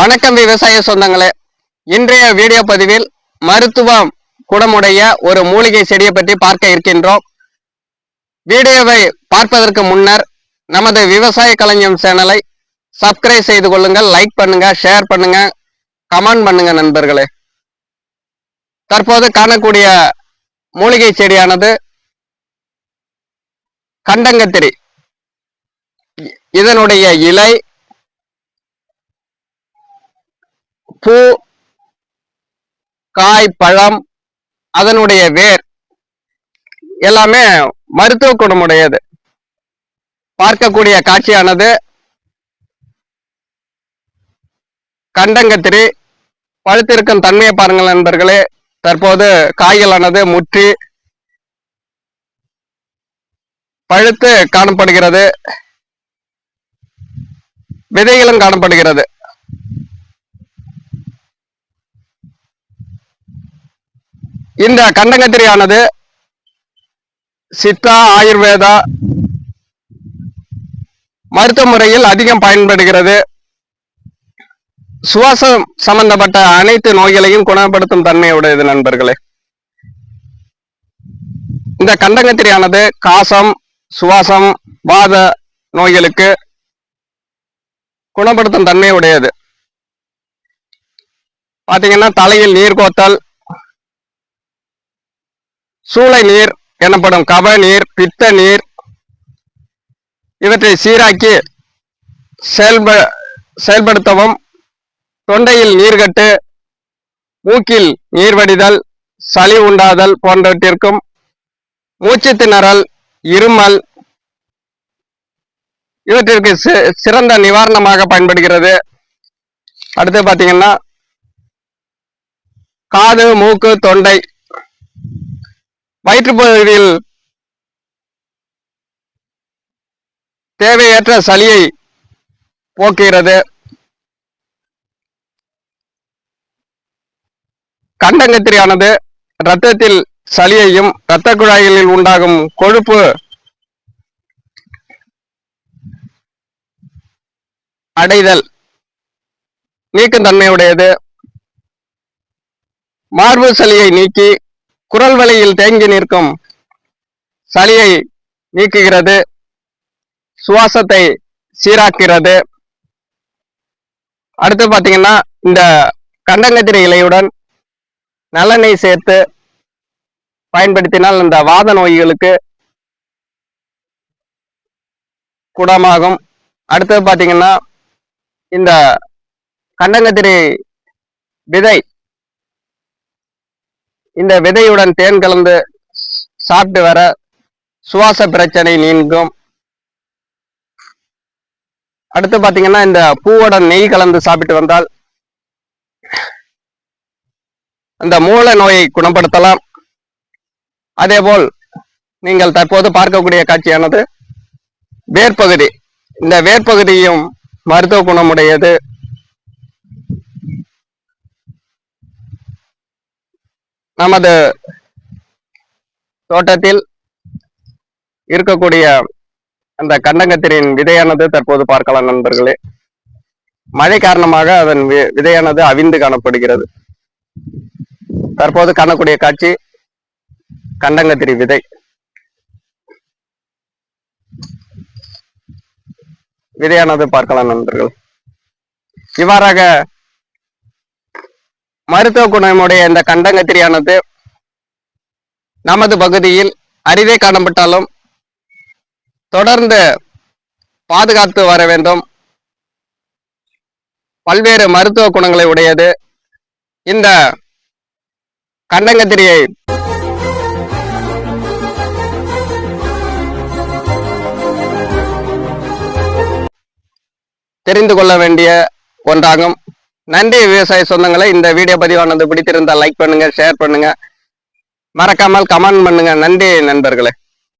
வணக்கம் விவசாய சொந்தங்களே. இன்றைய வீடியோ பதிவில் மருத்துவம் குணமுடைய ஒரு மூலிகை செடியை பற்றி பார்க்க இருக்கின்றோம். வீடியோவை பார்ப்பதற்கு முன்னர் நமது விவசாய கலைஞம் சேனலை சப்ஸ்கிரைப் செய்து கொள்ளுங்கள் லைக் பண்ணுங்க ஷேர் பண்ணுங்க கமெண்ட் பண்ணுங்க நண்பர்களே. தற்போது காணக்கூடிய மூலிகை செடியானது கண்டங்கத்திரி. இதனுடைய இலை பூ காய் பழம் அதனுடைய வேர் எல்லாமே மருத்துவ குணமுடையது. பார்க்கக்கூடிய காட்சியானது கண்டங்கத்திரி. பழுத்திருக்கும் தன்மையை பாருங்கள் நண்பர்களே. தற்போது காய்களானது முற்றி பழுத்து காணப்படுகிறது. விதைகளும் காணப்படுகிறது. இந்த கண்டங்கத்திரியானது சித்தா ஆயுர்வேதா மருத்துவ முறையில் அதிகம் பயன்படுகிறது. சுவாசம் சம்பந்தப்பட்ட அனைத்து நோய்களையும் குணப்படுத்தும் தன்மையுடையது நண்பர்களே. இந்த கண்டங்கத்திரியானது காசம் சுவாசம் வாத நோய்களுக்கு குணப்படுத்தும் தன்மை உடையது. பாத்தீங்கன்னா தலையில் நீர் கோத்தல் சூளை நீர் எனப்படும் கப நீர் பித்த நீர் இவற்றை சீராக்கி செயல்ப செயல்படுத்தவும் தொண்டையில் நீர்கட்டு மூக்கில் நீர் வடிதல் சளி உண்டாதல் போன்றவற்றிற்கும் மூச்சு திணறல் இருமல் இவற்றிற்கு சிறந்த நிவாரணமாக பயன்படுகிறது. அடுத்து பார்த்தீங்கன்னா காது மூக்கு தொண்டை வயிற்றுப்பகுதியில் தேவையற்ற சளியை போக்குகிறது. கண்டங்கத்திரியானது இரத்தத்தில் சளியையும் இரத்த குழாய்களில் உண்டாகும் கொழுப்பு அடைதல் நீக்கும் தன்மையுடையது மார்பு சளியை நீக்கி குரல் வழியில் தேங்கி நிற்கும் சளியை நீக்குகிறது சுவாசத்தை சீராக்குகிறது. அடுத்து பார்த்தீங்கன்னா இந்த கண்டங்கத்திரி இலையுடன் நல்லெண்ணெய் சேர்த்து பயன்படுத்தினால் இந்த வாத நோய்களுக்கு குணமாகும். அடுத்தது பார்த்தீங்கன்னா இந்த கண்டங்கத்திரி விதை இந்த விதையுடன் தேன் கலந்து சாப்பிட்டு வர சுவாச பிரச்சனை நீங்கும். அடுத்து பாத்தீங்கன்னா இந்த பூவுடன் நெய் கலந்து சாப்பிட்டு வந்தால் அந்த மூல நோயை குணப்படுத்தலாம். அதேபோல் நீங்கள் தற்போது பார்க்கக்கூடிய காட்சியானது வேர்பகுதி. இந்த வேர்பகுதியும் மருத்துவ குணமுடையது. நமது தோட்டத்தில் இருக்கக்கூடிய அந்த கண்டங்கத்திரியின் விதையானது தற்போது பார்க்கலாம் நண்பர்களே. மழை காரணமாக அதன் விதையானது அவிந்து காணப்படுகிறது. தற்போது காணக்கூடிய காட்சி கண்டங்கத்திரி விதை. விதையானது பார்க்கலாம் நண்பர்கள். இவ்வாறாக மருத்துவ குணமுடைய இந்த கண்டங்கத்திரியானது நமது பகுதியில் அரிதே காணப்பட்டாலும் தொடர்ந்து பாதுகாத்து வர வேண்டும். பல்வேறு மருத்துவ குணங்களை உடையது. இந்த கண்டங்கத்திரியை தெரிந்து கொள்ள வேண்டிய ஒன்றாகும். நன்றி விவசாய சொந்தங்களை இந்த வீடியோ பதிவானது பிடித்திருந்தால் லைக் பண்ணுங்க ஷேர் பண்ணுங்க. மறக்காமல் கமெண்ட் பண்ணுங்க. நன்றி நண்பர்களே.